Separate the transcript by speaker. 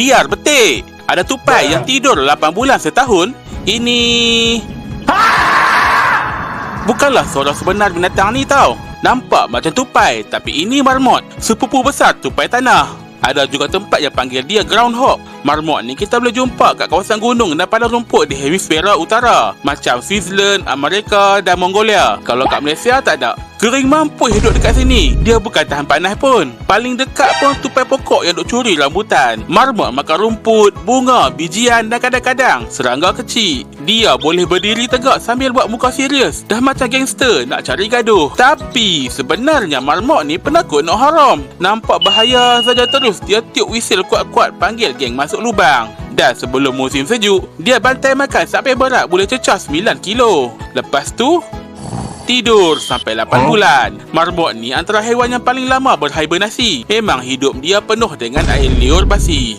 Speaker 1: Biar betik. Ada tupai yang tidur 8 bulan setahun. Ini... Bukanlah suara sebenar binatang ni tau. Nampak macam tupai, tapi ini marmot. Sepupu besar tupai tanah. Ada juga tempat yang panggil dia groundhog. Marmot ni kita boleh jumpa kat kawasan gunung dan padang rumput di hemisfera utara. Macam Switzerland, Amerika dan Mongolia. Kalau kat Malaysia tak ada. Kering mampu hidup dekat sini. Dia bukan tahan panas pun. Paling dekat pun tupai pokok yang duk curi rambutan. Marmot makan rumput, bunga, bijian dan kadang-kadang serangga kecil. Dia boleh berdiri tegak sambil buat muka serius. Dah macam gangster nak cari gaduh. Tapi sebenarnya marmot ni penakut nak haram. Nampak bahaya saja terus dia tiup wisil kuat-kuat panggil geng masuk lubang. Dan sebelum musim sejuk, dia bantai makan sampai berat boleh cecah 9 kilo. Lepas tu, tidur sampai 8 bulan. Marmot ni antara haiwan yang paling lama berhibernasi. Memang hidup dia penuh dengan air liur basi.